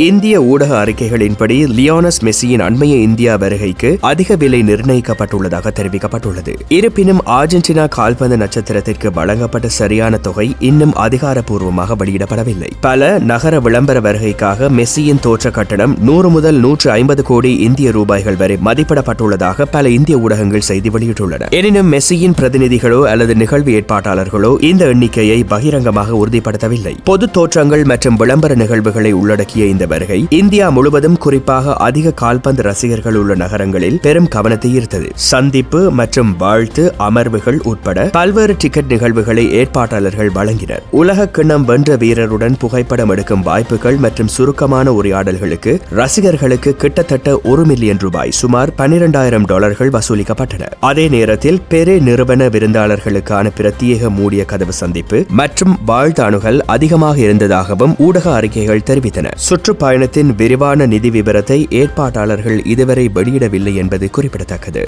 இந்திய ஊடக அறிக்கைகளின்படி லியோனஸ் மெஸ்ஸியின் அண்மைய இந்தியா வருகைக்கு அதிக விலை நிர்ணயிக்கப்பட்டுள்ளதாக தெரிவிக்கப்பட்டுள்ளது. இருப்பினும் அர்ஜென்டினா கால்பந்து நட்சத்திரத்திற்கு வழங்கப்பட்ட சரியான தொகை இன்னும் அதிகாரப்பூர்வமாக வெளியிடப்படவில்லை. பல நகர விளம்பர வருகைக்காக மெஸ்ஸியின் தோற்ற கட்டணம் நூறு முதல் நூற்று ஐம்பது கோடி இந்திய ரூபாய்கள் வரை மதிப்பிடப்பட்டுள்ளதாக பல இந்திய ஊடகங்கள் செய்தி வெளியிட்டுள்ளன. எனினும் மெஸ்ஸியின் பிரதிநிதிகளோ அல்லது நிகழ்வு ஏற்பாட்டாளர்களோ இந்த எண்ணிக்கையை பகிரங்கமாக உறுதிப்படுத்தவில்லை. பொது தோற்றங்கள் மற்றும் விளம்பர நிகழ்வுகளை உள்ளடக்கிய இந்த வருகை இந்தியா முழுவதும் குறிப்பாக அதிக கால்பந்து ரசிகர்கள் உள்ள நகரங்களில் பெரும் கவனத்தை ஈர்த்தது. சந்திப்பு மற்றும் வாழ்த்து அமர்வுகள் உட்பட பல்வேறு டிக்கெட் நிகழ்வுகளை ஏற்பாட்டாளர்கள் வழங்கினர். உலக கிண்ணம் வென்ற வீரருடன் புகைப்படம் எடுக்கும் வாய்ப்புகள் மற்றும் சுருக்கமான உரையாடல்களுக்கு ரசிகர்களுக்கு கிட்டத்தட்ட ஒரு மில்லியன் ரூபாய் சுமார் பனிரெண்டாயிரம் டாலர்கள் வசூலிக்கப்பட்டன. அதே நேரத்தில் பெரே நிறுவன விருந்தாளர்களுக்கான பிரத்யேக மூடிய கதவு சந்திப்பு மற்றும் வாழ்த்தாணுகள் அதிகமாக இருந்ததாகவும் ஊடக அறிக்கைகள் தெரிவித்தன. சுற்று சுற்றுப்பயணத்தின் விரிவான நிதி விவரத்தை ஏற்பாட்டாளர்கள் இதுவரை வெளியிடவில்லை என்பது குறிப்பிடத்தக்கது.